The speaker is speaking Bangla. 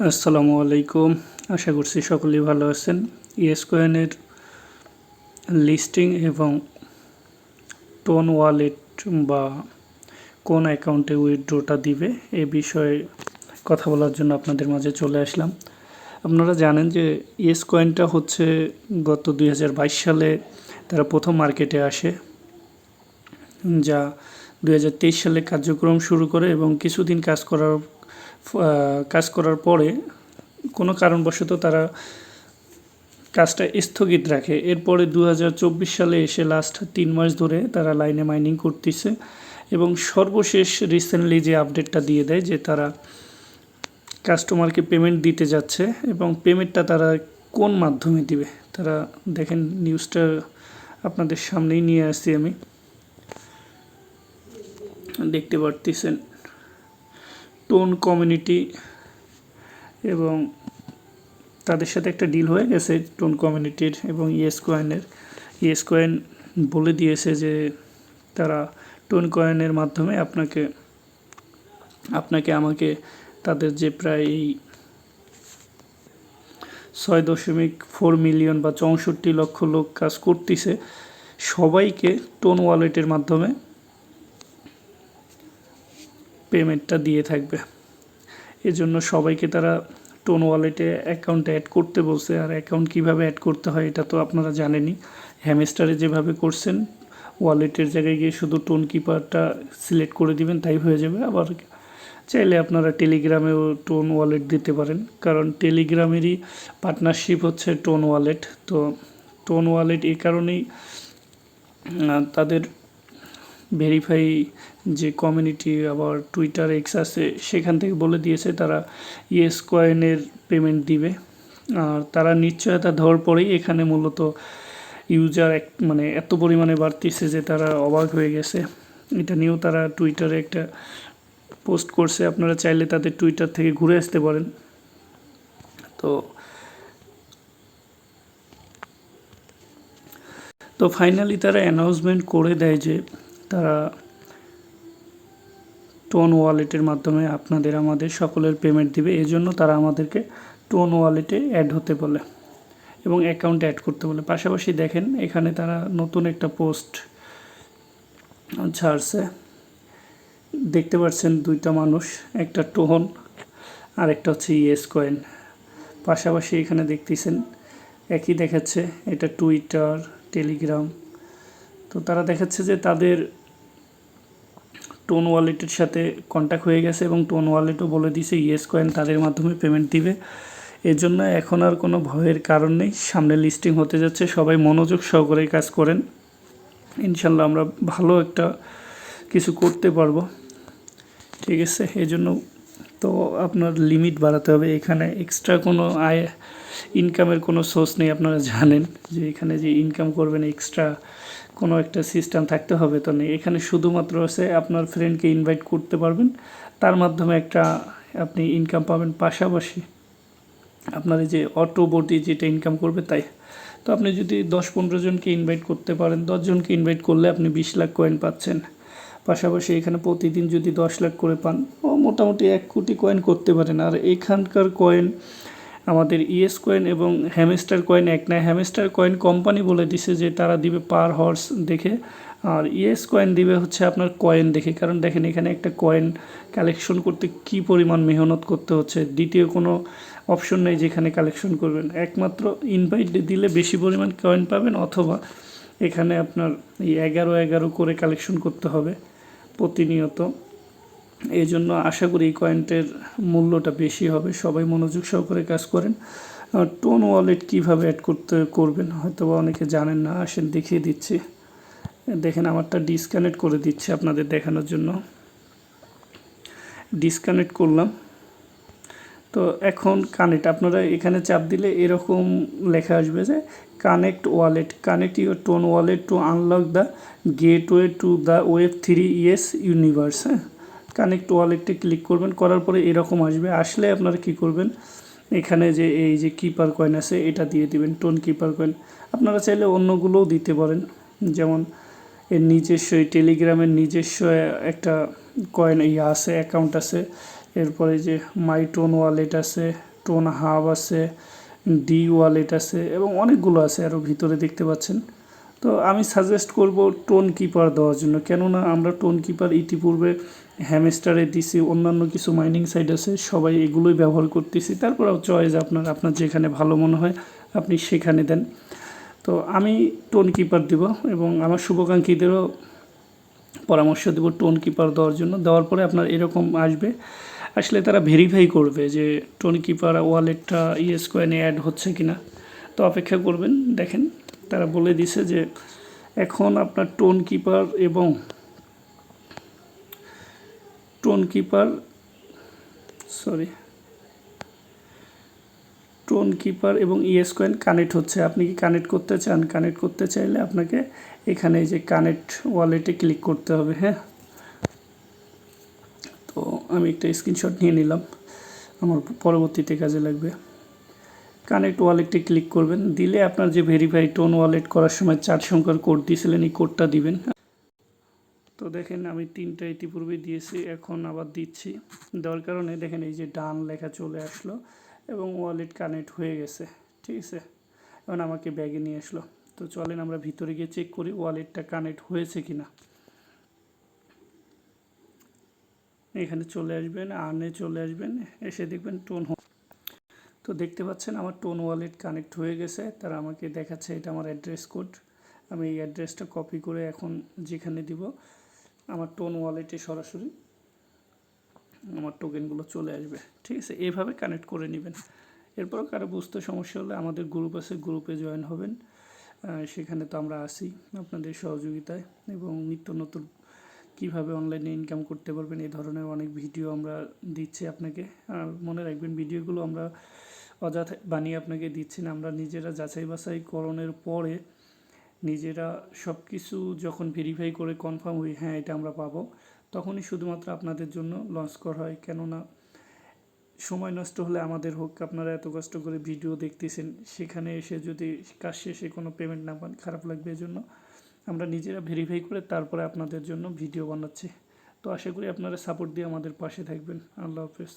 আসসালামু আলাইকুম। আশা করছি সকলেই ভালো আছেন। ইয়েস কয়েনের লিস্টিং এবং টোন ওয়ালেট বা কোন অ্যাকাউন্টে উইথড্রোটা দিবে এ বিষয়ে কথা বলার জন্য আপনাদের মাঝে চলে আসলাম। আপনারা জানেন যে ইয়েস কয়েনটা হচ্ছে গত দুই হাজার বাইশ সালে তারা প্রথম মার্কেটে আসে, যা দু হাজার তেইশ সালে কার্যক্রম শুরু করে এবং কিছুদিন কাজ করার কাজ করার পরে কোনো কারণবশত তারা কাজটা স্থগিত রাখে। এরপরে দু হাজার চব্বিশ সালে এসে লাস্ট তিন মাস ধরে তারা লাইনে মাইনিং করতেছে এবং সর্বশেষ রিসেন্টলি যে আপডেটটা দিয়ে দেয় যে তারা কাস্টমারকে পেমেন্ট দিতে যাচ্ছে এবং পেমেন্টটা তারা কোন মাধ্যমে দিবে? তারা দেখেন নিউজটা আপনাদের সামনেই নিয়ে আসছি আমি। দেখতে পারতেছেন। টোন কমিউনিটি এবং তাদের সাথে একটা ডিল হয়ে গেছে টোন কমিউনিটির এবং ইয়েস কয়েনের। ইয়েস কয়েন বলে দিয়েছে যে তারা টোন কয়েনের মাধ্যমে আপনাকে আপনাকে, আমাকে তাদের যে প্রায় ছয় দশমিক ফোর মিলিয়ন বা চৌষট্টি লক্ষ লোক কাজ করতেছে, সবাইকে টোন ওয়ালেটের মাধ্যমে পেমেন্টটা দিয়ে থাকবে। এজন্য সবাইকে তারা টোন ওয়ালেটে অ্যাকাউন্টে অ্যাড করতে বলছে। আর অ্যাকাউন্ট কীভাবে অ্যাড করতে হয় এটা তো আপনারা জানেনই। হ্যামেস্টারে যেভাবে করছেন ওয়ালেটের জায়গায় গিয়ে শুধু টোন কিপারটা সিলেক্ট করে দিবেন, তাই হয়ে যাবে। আবার চাইলে আপনারা টেলিগ্রামেও টোন ওয়ালেট দিতে পারেন। কারণ টেলিগ্রামেরই পার্টনারশিপ হচ্ছে টোন ওয়ালেট তো টোন ওয়ালেট এই কারণেই তাদের ভেরিফাই যে কমিউনিটি আবার টুইটার এক্স আছে, সেখান থেকে বলে দিয়েছে তারা ইয়েস কয়েনের পেমেন্ট দিবে। আর তারা নিশ্চয়তা ধর পরেই এখানে মূলত ইউজার এক মানে এত পরিমাণে বাড়তিছে যে তারা অবাক হয়ে গেছে। এটা নিয়েও তারা টুইটারে একটা পোস্ট করছে, আপনারা চাইলে তাদের টুইটার থেকে ঘুরে আসতে পারেন। তো তো ফাইনালি তারা অ্যানাউন্সমেন্ট করে দেয় যে তারা টোন ওয়ালেটের মাধ্যমে আপনাদের আমাদের সকলের পেমেন্ট দিবে। এই জন্য তারা আমাদেরকে টোন ওয়ালেটে অ্যাড হতে বলে এবং অ্যাকাউন্টে অ্যাড করতে বলে। পাশাপাশি দেখেন, এখানে তারা নতুন একটা পোস্ট ছাড়ছে। দেখতে পাচ্ছেন দুইটা মানুষ, একটা টোহন আর একটা হচ্ছে ইয়েস কয়েন। পাশাপাশি এখানে দেখতেছেন, একই দেখাচ্ছে, এটা টুইটার, টেলিগ্রাম। তো তারা দেখাচ্ছে যে তাদের টোন ওয়ালেটের সাথে কন্ট্যাক্ট হয়ে গেছে এবং টোন ওয়ালেটও বলে দিয়েছে ইয়েস কয়েন তাদের মাধ্যমে পেমেন্ট দিবে। এর জন্য এখন আর কোনো ভয়ের কারণ নেই। সামনে লিস্টিং হতে যাচ্ছে। সবাই মনোযোগ সহকারে কাজ করেন। ইনশাল্লাহ আমরা ভালো একটা কিছু করতে পারব। ঠিক আছে? এই জন্য তো আপনার লিমিট বাড়াতে হবে। এখানে এক্সট্রা কোনো আয় ইনকামের কোনো সোর্স নেই, আপনারা জানেন। যে এখানে যে ইনকাম করবেন এক্সট্রা কোনো একটা সিস্টেম থাকতে হবে, তো নেই এখানে শুধুমাত্র আছে আপনার ফ্রেন্ডকে ইনভাইট করতে পারবেন। তার মাধ্যমে একটা আপনি ইনকাম পাবেন। পাশাপাশি আপনার এই যে অটো বটি যেটা ইনকাম করবে তাই। তো আপনি যদি দশ পনেরো জনকে ইনভাইট করতে পারেন দশজনকে ইনভাইট করলে আপনি বিশ লাখ কয়েন পাচ্ছেন। পাশাপাশি এখানে প্রতিদিন যদি দশ লাখ করে পান, ও মোটামুটি এক কোটি কয়েন করতে পারেন। আর এখানকার কয়েন আমাদের ইএস কয়েন এবং হ্যামেস্টার কয়েন এক নয় হ্যামেস্টার কয়েন কোম্পানি বলে দিছে যে তারা দিবে পার হর্স দেখে। আর ইএস কয়েন দিবে হচ্ছে আপনার কয়েন দেখে। কারণ দেখেন এখানে একটা কয়েন কালেকশন করতে কি পরিমাণ মেহনত করতে হচ্ছে। দ্বিতীয় কোনো অপশন নেই যেখানে কালেকশন করবেন। একমাত্র ইনভাইট দিলে বেশি পরিমাণ কয়েন পাবেন অথবা এখানে আপনার এই এগারো এগারো করে কালেকশন করতে হবে প্রতিনিয়ত। এই জন্য আশা করি এই কয়েনটের মূল্যটা বেশি হবে। সবাই মনোযোগ সহকারে কাজ করেন। টোন ওয়ালেট কীভাবে অ্যাড করতে করবেন হয়তো বা অনেকে জানেন না, আসেন দেখিয়ে দিচ্ছি। দেখেন আমারটা ডিসকানেক্ট করে দিচ্ছে আপনাদের দেখানোর জন্য। ডিসকানেক্ট করলাম। তো এখন কানেক্ট আপনারা এখানে চাপ দিলে এরকম লেখা আসবে যে connect wallet connect your TON wallet to unlock the gateway to the web three yes universe হ্যাঁ? কানেক্ট ওয়ালেটে ক্লিক করবেন, করার পরে এরকম আসবে। আসলে আপনারা কি করবেন? এখানে যে এই যে কিপার কয়েন আছে, এটা দিয়ে দিবেন টোন কিপার কয়েন আপনারা চাইলে অন্যগুলোও দিতে পারেন। যেমন এর নিজস্ব টেলিগ্রামের নিজস্ব একটা কয়েন ইয়ে আছে অ্যাকাউন্ট আছে। এরপরে যে মাই টোন ওয়ালেট আছে টোন হাব আছে ডি ওয়ালেট আছে, এবং অনেকগুলো আছে আরও ভিতরে দেখতে পাচ্ছেন। তো আমি সাজেস্ট করব টোন কিপার দেওয়ার জন্য। কেননা আমরা টোন কিপার ইতিপূর্বে হ্যামস্টারে দিছি অন্যান্য কিছু মাইনিং সাইট আছে, সবাই এগুলোই ব্যবহার করতেছি। তারপরেও চয়েস আপনার আপনার যেখানে ভালো মনে হয়, আপনি সেখানে দেন। তো আমি টোন কিপার দিব এবং আমার শুভাকাঙ্ক্ষীদেরও পরামর্শ দেবো টোন কিপার দেওয়ার জন্য। দেওয়ার পরে আপনার এরকম আসবে। আসলে তারা ভেরিফাই করবে যে টোন কিপার ওয়ালেটটা ইএস কয়েনে অ্যাড হচ্ছে কিনা। তো অপেক্ষা করবেন, দেখেন। তারা বলে দিছে যে এখন আপনার টোন কিপার এবং TON keeper sorry TON keeper এবং ইএস কয়েন কানেক্ট হচ্ছে। আপনি কি কানেক্ট করতে চান? কানেক্ট করতে চাইলে আপনাকে এখানে যে কানেক্ট ওয়ালেটে ক্লিক করতে হবে হ্যাঁ? তো আমি একটা স্ক্রিনশট নিয়ে নিলাম। আমার পরবর্তীতে কাজে লাগবে। কানেক্ট ওয়ালেটে ক্লিক করবেন। দিলে আপনার যে ভেরিফাই টোন ওয়ালেট করার সময় চার সংখ্যার কোড দিয়েছিলেন, এই কোডটা দিবেন। তো দেখেন আমি তিনটা ইতিপূর্বে দিয়েছি, এখন আবার দিচ্ছি। দেওয়ার কারণে দেখেন এই যে ডান লেখা চলে আসলো এবং ওয়ালেট কানেক্ট হয়ে গেছে, ঠিক আছে? এখন আমাকে ব্যাগে নিয়ে আসলো। তো চলেন আমরা ভিতরে গিয়ে চেক করি ওয়ালেটটা কানেক্ট হয়েছে কিনা। এখানে চলে আসবেন আর্নে চলে আসবেন, এসে দেখবেন টোন তো দেখতে পাচ্ছেন আমার টোন ওয়ালেট কানেক্ট হয়ে গেছে, তারা আমাকে দেখাচ্ছে এটা আমার অ্যাড্রেস কোড আমি এই অ্যাড্রেসটা কপি করে এখন যেখানে দিব আমার টোন ওয়ালেটে সরাসরি আমার টোকেনগুলো চলে আসবে। ঠিক আছে? এইভাবে কানেক্ট করে নেবেন। এরপরও কারও বুঝতে সমস্যা হলে আমাদের গ্রুপ আছে গ্রুপে জয়েন হবেন। সেখানে তো আমরা আসি আপনাদের সহযোগিতায় এবং নিত্য নতুন কীভাবে অনলাইনে ইনকাম করতে পারবেন এই ধরনের অনেক ভিডিও আমরা দিচ্ছি আপনাকে। আর মনে রাখবেন ভিডিওগুলো আমরা অযথা বানিয়ে আপনাকে দিচ্ছি না। আমরা নিজেরা যাচাই বাছাই করণের পরে নিজেরা সব কিছু যখন ভেরিফাই করে কনফার্ম হই হ্যাঁ এটা আমরা পাবো, তখনই শুধুমাত্র আপনাদের জন্য লঞ্চ করা হয়। কেননা, সময় নষ্ট হলে আমাদের হোক, আপনারা এত কষ্ট করে ভিডিও দেখতেছেন, সেখানে এসে যদি কাজ শেষে কোনো পেমেন্ট না পান, খারাপ লাগবে এজন্য আমরা নিজেরা ভেরিফাই করে তারপরে আপনাদের জন্য ভিডিও বানাচ্ছি। তো আশা করি আপনারা সাপোর্ট দিয়ে আমাদের পাশে থাকবেন। আল্লাহ হাফেজ।